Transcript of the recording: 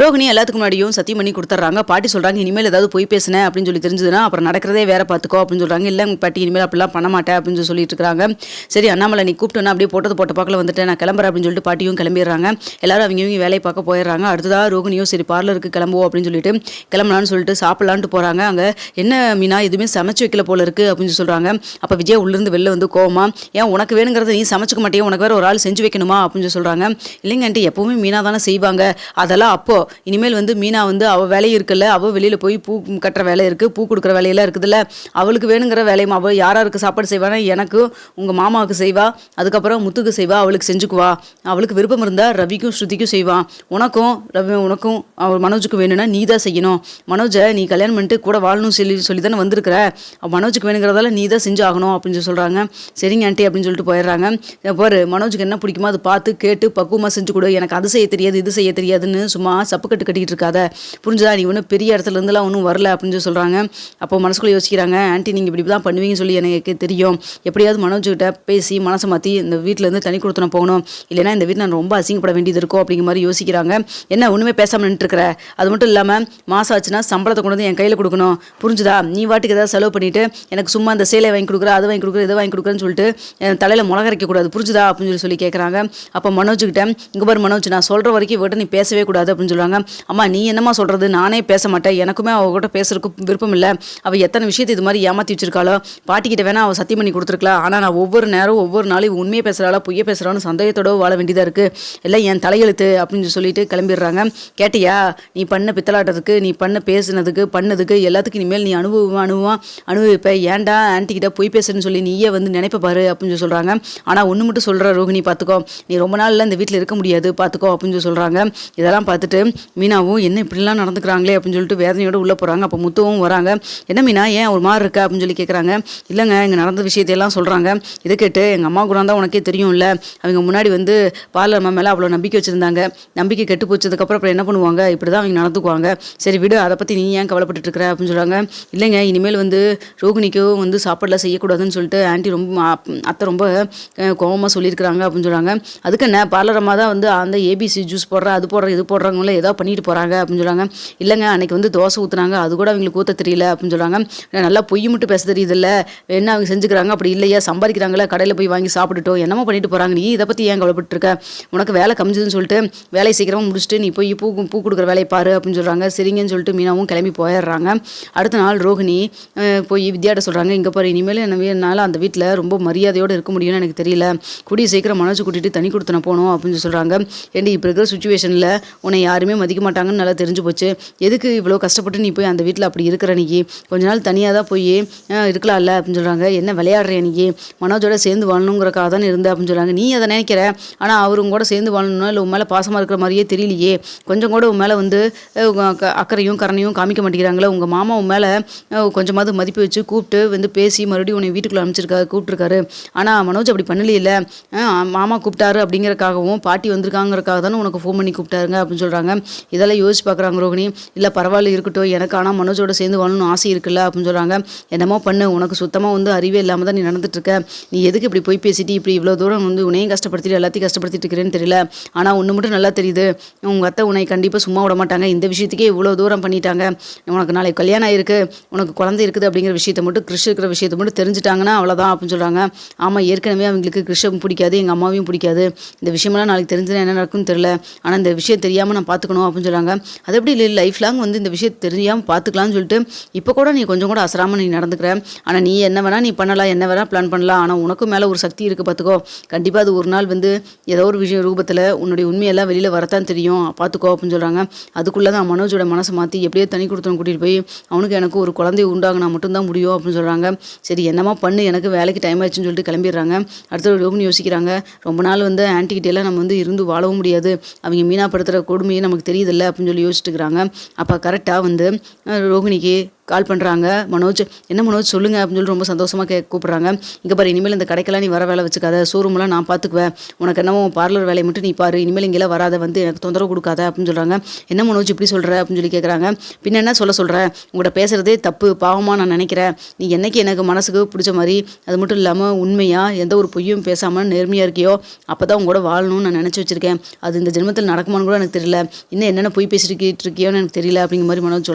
ரோகிணி எல்லாத்துக்கு முன்னாடியும் சத்தியம் பண்ணி கொடுத்துட்றாங்க. பாட்டி சொல்கிறாங்க இனிமேல் ஏதாவது போய் பேசினேன் அப்படின்னு சொல்லி தெரிஞ்சதுன்னா அப்புறம் நடக்கிறதே வேற பார்த்துக்கோ அப்படின்னு சொல்கிறாங்க இல்லை பாட்டி இனிமேல் அப்படிலாம் பண்ண மாட்டேன் அப்படின்னு சொல்லி சொல்லிட்டு இருக்காங்க. சரி அண்ணாமலை நீ கூப்பிட்டுனா அப்படியே போட்டது போட்ட பார்க்கல வந்துட்டேன் நான் கிளம்புறேன் அப்படின்னு சொல்லிட்டு பாட்டியும் கிளம்பிடுறாங்க. எல்லாரும் அவங்க இவங்க வேலையை பார்க்க போயிடுறாங்க. அடுத்ததாக ரோகிணியும் சரி பார்லருக்கு கிளம்புவோம் அப்படின்னு சொல்லிட்டு கிளம்பலான்னு சொல்லிட்டு சாப்பிடலான்ட்டு போகிறாங்க அங்கே என்ன மீனா எதுவுமே சமைச்சு வைக்கல போல இருக்கு அப்படின்னு சொல்லி சொல்கிறாங்க அப்போ விஜய் உள்ளிருந்து வெளில வந்து கோவமா ஏன் உனக்கு வேணுங்கிறத நீ சமைச்சுக்க மாட்டேன் உனக்கு வேற ஒரு ஆள் செஞ்சு வைக்கணுமா? அப்படின்னு சொல்கிறாங்க இல்லைங்க ஆண்டி எப்பவுமே மீனா தானே செய்வாங்க. அதெல்லாம் அப்போ இனிமேல் வந்து மீனா வந்து அவள் வேலை இருக்குல்ல அவள் வெளியில் போய் பூ கட்டுற வேலை இருக்குது பூ கொடுக்குற வேலையெல்லாம் இருக்குதுல்ல. அவளுக்கு வேணுங்கிற வேலையும் அவள் யார் யாருக்கு சாப்பாடு செய்வானா? எனக்கு உங்கள் மாமாவுக்கு செய்வா அதுக்கப்புறம் முத்துக்கு செய்வா அவளுக்கு செஞ்சுக்குவா. அவளுக்கு விருப்பம் இருந்தால் ரவிக்கும் ஸ்ருதிக்கும் செய்வான் உனக்கும் ரவி உனக்கும் அவள் மனோஜுக்கு வேணும்னா நீ தான் செய்யணும். மனோஜை நீ கல்யாணம் பண்ணிட்டு கூட வாழணும் சொல்லி சொல்லி தானே வந்திருக்கிற மனோஜுக்கு வேணுங்கிறதால நீ தான் செஞ்சு ஆகணும் அப்படின்னு சொல்லி சொல்கிறாங்க சரிங்க ஆண்டி அப்படின்னு சொல்லிட்டு போயிடுறாங்க. பாரு மனோஜுக்கு என்ன பிடிக்குமோ அதை பார்த்து கேட்டு பக்குவமாக செஞ்சு கொடு. எனக்கு அது செய்ய தெரியாது இது செய்ய தெரியாதுன்னு சும்மா சப்புக்கட்டு கட்டிக்கிட்டு இருக்காத புரிஞ்சுதா? நீ ஒன்றும் பெரிய இடத்துல இருந்தெல்லாம் ஒன்றும் வரல அப்படின்னு சொல்லி சொல்கிறாங்க அப்போ மனசுக்குள்ளே யோசிக்கிறாங்க ஆன்ட்டி நீங்கள் இப்படி தான் பண்ணுவீங்கன்னு சொல்லி எனக்கு தெரியும். எப்படியாவது மனோஜ்கிட்ட பேசி மனசை மாற்றி இந்த வீட்டிலேருந்து தனி கொடுத்தன போகணும். இல்லைன்னா இந்த வீட்டில் நான் ரொம்ப அசிங்கப்பட வேண்டியது இருக்கும் அப்படிங்கிற மாதிரி யோசிக்கிறாங்க. என்ன ஒன்றுமே பேசாமல் நின்றுருக்கிற அது மட்டும் இல்லாமல் மாதம் ஆச்சுன்னா சம்பளத்தை கொண்டு வந்து என் கையில் கொடுக்கணும். புரிஞ்சுதா? நீ வாட்டுக்கு ஏதாவது செலவு பண்ணிவிட்டு எனக்கு சும்மா இந்த சேலை வாங்கி கொடுக்குற அதை வாங்கி கொடுக்குற இதை வாங்கி கொடுக்குறேன்னு சொல்லிட்டு தலையில் முளகரைக்க கூடாது. புரிஞ்சுதா? அப்படின்னு சொல்லி சொல்லி கேட்குறாங்க அப்போ மனோஜ்கிட்ட இங்கே பாரு மனோஜ் நான் சொல்கிற வரைக்கும் இவர்கிட்ட நீ பேசவே கூடாது அப்படின்னு சொல்கிறாங்க அம்மா நீ என்னம்மா சொல்கிறது நானே பேச மாட்டேன். எனக்குமே அவகிட்ட பேசுறதுக்கு விருப்பம் இல்லை. அவள் எத்தனை விஷயத்தை இது மாதிரி ஏமாற்றி வச்சிருக்காளோ? பாட்டிக்கிட்ட வேணா அவள் சத்தியம் பண்ணி கொடுத்துருக்கலாம் ஆனால் நான் ஒவ்வொரு நேரம் ஒவ்வொரு நாளும் உண்மையை பேசுகிறாளா பொய்ய பேசுகிறான்னு சந்தேகத்தோடு வாழ வேண்டியதாக இருக்குது இல்லை என் தலையெழுத்து அப்படின்னு சொல்லிட்டு கிளம்பிடுறாங்க. கேட்டியா? நீ பண்ண பித்தலாட்டத்துக்கு நீ பண்ண பேசுனதுக்கு பண்ணதுக்கு எல்லாத்துக்கும் இனிமேல் நீ அனுபவம் அனுபவம் அனுபவிப்ப ஏன்டா ஆன்ட்டிக்கிட்ட பொய் பேசுன்னு சொல்லி நீயே வந்து நினைப்ப பாரு அப்படின்னு சொல்கிறாங்க ஆனால் ஒன்று மட்டும் சொல்கிற ரோகிணி பார்த்துக்கோ நீ ரொம்ப நாளில் இந்த வீட்டில் இருக்க முடியாது பார்த்துக்கோ அப்படின்னு சொல்கிறாங்க இதெல்லாம் பார்த்துட்டு மீனாவும் என்ன இப்படிலாம் நடந்துக்கிறாங்களே? அப்படின்னு சொல்லிட்டு வேதனையோடு உள்ளே போகிறாங்க அப்போ முத்துவும் வராங்க. என்ன மீனா ஏன் ஒரு மாதிரி இருக்கா? அப்படின்னு சொல்லி கேட்குறாங்க இல்லைங்க இங்கே நடந்த விஷயத்தையெல்லாம் சொல்கிறாங்க இதை கேட்டு எங்கள் அம்மா குணம் தான் உனக்கே இல்லை அவங்க முன்னாடி வந்து பார்லர் அம்மா மேலே அவ்வளோ நம்பிக்கை வச்சுருந்தாங்க. நம்பிக்கை கெட்டு போச்சதுக்கப்புறம் அப்புறம் என்ன பண்ணுவாங்க? இப்படி தான் அவங்க நடந்துக்குவாங்க. சரி விடு அதை பற்றி நீ ஏன் கவலைப்பட்டுட்டு இருக்கிற அப்படின்னு சொல்கிறாங்க இல்லைங்க இனிமேல் வந்து ரோகிணிக்கும் வந்து சாப்பாடெலாம் செய்யக்கூடாதுன்னு சொல்லிட்டு ஆன்ட்டி ரொம்ப அப்- அத்தை ரொம்ப கோபமாக சொல்லியிருக்கிறாங்க. அப்படின்னு சொல்கிறாங்க அதுக்கு என்ன? பார்லர் அம்மா தான் வந்து அந்த ஏபிசி ஜூஸ் போடுற அது போடுற இது போடுறாங்களே ஏதோ பண்ணிட்டு போகிறாங்க அப்படின்னு சொல்கிறாங்க இல்லைங்க அன்னைக்கு வந்து தோசை ஊற்றுனாங்க அது கூட அவங்களுக்கு ஊற்ற தெரியல அப்படின்னு சொல்கிறாங்க நல்லா பொய் மட்டும் பேச தெரியுதுல்ல. என்ன அவங்க செஞ்சுக்கிறாங்க அப்படி இல்லையா சம்பாதிக்கிறாங்களா கடையில் போய் வாங்கி சாப்பிட்டுட்டோம் என்னமோ பண்ணிட்டு போகிறாங்க நீ இதை பற்றி ஏன் கவலைப்பட்டுருக்க உனக்கு வேலை கமிஞ்சதுன்னு சொல்லிட்டு வேலையை சீக்கிரமாக முடிச்சுட்டு நீ போய் பூ பூ கொடுக்குற வேலையை பாரு அப்படின்னு சொல்கிறாங்க சரிங்கன்னு சொல்லிட்டு மீனாவும் கிளம்பி போயிடுறாங்க. அடுத்த நாள் ரோகிணி போய் வித்யாட்ட சொல்கிறாங்க இங்கே பாரு இனிமேல் என்னால் அந்த வீட்டில் ரொம்ப மரியாதையோடு இருக்க முடியும்னு எனக்கு தெரியல. கூடிய சீக்கிரம் மனசு கூட்டிட்டு தனி கொடுத்தன போகணும் அப்படின்னு சொல்கிறாங்க ஏண்டி இப்போ இருக்கிற சுச்சுவேஷனில் உன்னை யாருமே மதிக்க மாட்டாங்கன்னு நல்லா தெரிஞ்சு போச்சு. எதுக்கு இவ்வளோ கஷ்டப்பட்டு நீ போய் அந்த வீட்டில் அப்படி இருக்கிற நீ கொஞ்ச நாள் தனியாக தான் போய் இருக்கலாம்ல அப்படின்னு சொல்கிறாங்க என்ன விளையாடுற நீ மனோஜோட சேர்ந்து வாழணுங்கிறக்காக தானே இருந்த அப்படின்னு சொல்கிறாங்க நீ அதை நினைக்கிற? ஆனால் அவருங்க கூட சேர்ந்து வாழணும்னா இல்லை உன் மேலே பாசமாக இருக்கிற மாதிரியே தெரியலையே. கொஞ்சம் கூட உன் மேலே வந்து அக்கறையும் கரணையும் காமிக்க மாட்டேங்கிறாங்களே. உங்கள் மாமா உன் மேலே கொஞ்சமாவது மதிப்பு வச்சு கூப்பிட்டு வந்து பேசி மறுபடியும் உன்னை வீட்டுக்குள்ளே அனுப்பிச்சிருக்காரு கூப்பிட்டுருக்காரு. ஆனால் மனோஜ் அப்படி பண்ணலையில மாமா கூப்பிட்டாரு அப்படிங்கிறக்காகவும் பாட்டி வந்திருக்காங்கிறக்காக தானே உனக்கு ஃபோன் பண்ணி கூப்பிட்டாருங்க அப்படின்னு சொல்கிறாங்க இதெல்லாம் யோசிச்சு பார்க்குறாங்க ரோகிணி இல்லை பரவாயில்ல இருக்கட்டும். எனக்கு ஆனால் மனோஜோட சேர்ந்து வாழணும்னு ஆசை இருக்குல்ல அப்படின்னு சொல்கிறாங்க என்னமோ பண்ணு உனக்கு சுத்தமாக வந்து அறிவே இல்லாமல் தான் நீ நடந்துட்டு இருக்க. நீ எதுக்கு இப்படி போய் பேசிட்டு இப்படி இவ்வளோ தூரம் வந்து உன்னையும் கஷ்டப்படுத்திட்டு எல்லாத்தையும் கஷ்டப்படுத்திட்டு இருக்கிறேன்னு தெரியல. ஆனால் ஒன்று மட்டும் நல்லா தெரியுது. உங்கள் அத்தை உன்னை கண்டிப்பாக சும்மா விட மாட்டாங்க. இந்த விஷயத்துக்கே இவ்வளோ தூரம் பண்ணிட்டாங்க. உனக்கு நாளைக்கு கல்யாணம் ஆயிருக்கு. உனக்கு குழந்தை இருக்குது அப்படிங்கிற விஷயத்தை மட்டும் கிறிஷ் இருக்கிற விஷயத்தை மட்டும் தெரிஞ்சுட்டாங்கன்னா அவ்வளோதான் அப்படின்னு சொல்கிறாங்க ஆமாம் ஏற்கனவே அவங்களுக்கு கிறிஷம் பிடிக்காது எங்கள் அம்மாவையும் பிடிக்காது. இந்த விஷயமெல்லாம் நாளைக்கு தெரிஞ்சுனா என்ன நடக்கும்னு தெரியல. ஆனால் இந்த விஷயம் தெரியாமல் நான் பார்த்து பார்த்துக்கணும் அப்படின்னு சொல்கிறாங்க அது எப்படி இல்லை லைஃப் லாங் வந்து இந்த விஷயத்தை தெரியாமல் பார்த்துக்கலாம்னு சொல்லிட்டு இப்போ கூட நீ கொஞ்சம் கூட அசராமல் நீ நடந்துக்கிற. ஆனால் நீ என்ன வேணால் நீ பண்ணலாம் என்ன வேணால் பிளான் பண்ணலாம். ஆனால் உனக்கும் மேலே ஒரு சக்தி இருக்குது பார்த்துக்கோ கண்டிப்பாக அது ஒரு நாள் வந்து ஏதோ ஒரு விஷயம் ரூபத்தில் உன்னுடைய உண்மையெல்லாம் வெளியில் வரத்தான் தெரியும். பார்த்துக்கோ அப்படின்னு சொல்கிறாங்க அதுக்குள்ளே தான் மனோஜோட மனசை மாற்றி எப்படியோ தனி கொடுத்தவங்க கூட்டிகிட்டு போய் அவனுக்கு எனக்கு ஒரு குழந்தை உண்டாகினா மட்டும்தான் முடியும் அப்படின்னு சொல்கிறாங்க சரி என்னமா பண்ணு எனக்கு வேலைக்கு டைம் ஆச்சுன்னு சொல்லிட்டு கிளம்பிடுறாங்க. அடுத்த ரோகிணி யோசிக்கிறாங்க. ரொம்ப நாள் வந்து ஆன்ட்டிகிட்ட நம்ம வந்து இருந்து வாழவும் முடியாது. அவங்க மீனாப்படுத்துகிற நம்ம நமக்கு தெரியுதில்ல அப்படின்னு சொல்லி யோசிச்சுட்டு இருக்கிறாங்க. அப்போ கரெக்டாக வந்து ரோகிணிக்கு கால் பண்ணுறாங்க மனோஜ் என்ன மனோஜ் சொல்லுங்கள் அப்படின்னு சொல்லி ரொம்ப சந்தோஷமாக கே கூப்பிட்றாங்க. இங்கே பாரு இனிமேல் இந்த கடைக்கெல்லாம் நீ வர வேலை வச்சுக்காத. ஷோரூம்லாம் நான் பார்த்துக்குவேன் உனக்கு என்னவோ பார்லர் வேலையை மட்டும் நீ பாரு. இனிமேல் இங்கெல்லாம் வராத. வந்து எனக்கு தொந்தரவு கொடுக்காத அப்படின்னு சொல்கிறாங்க என்ன மனோஜ் இப்படி சொல்கிற அப்படின்னு சொல்லி கேட்குறாங்க பின்ன என்ன சொல்ல சொல்கிறேன் உங்கள்கிட்ட பேசுகிறதே தப்பு. பாவமாக நான் நினைக்கிறேன். நீ என்றைக்கு எனக்கு மனசுக்கு பிடிச்ச மாதிரி அது மட்டும் இல்லாமல் உண்மையாக எந்த ஒரு பொய்யும் பேசாமல் நேர்மையாக இருக்கியோ அப்போ தான் உங்களோட வாழணும்னு நான் நினச்சி வச்சிருக்கேன். அது இந்த ஜென்மத்தில் நடக்குமான்னு கூட எனக்கு தெரியல. இன்னும் என்னென்ன பொய் பேசிட்டு இருக்கியோன்னு எனக்கு தெரியல அப்படிங்கிற மாதிரி மனோஜ்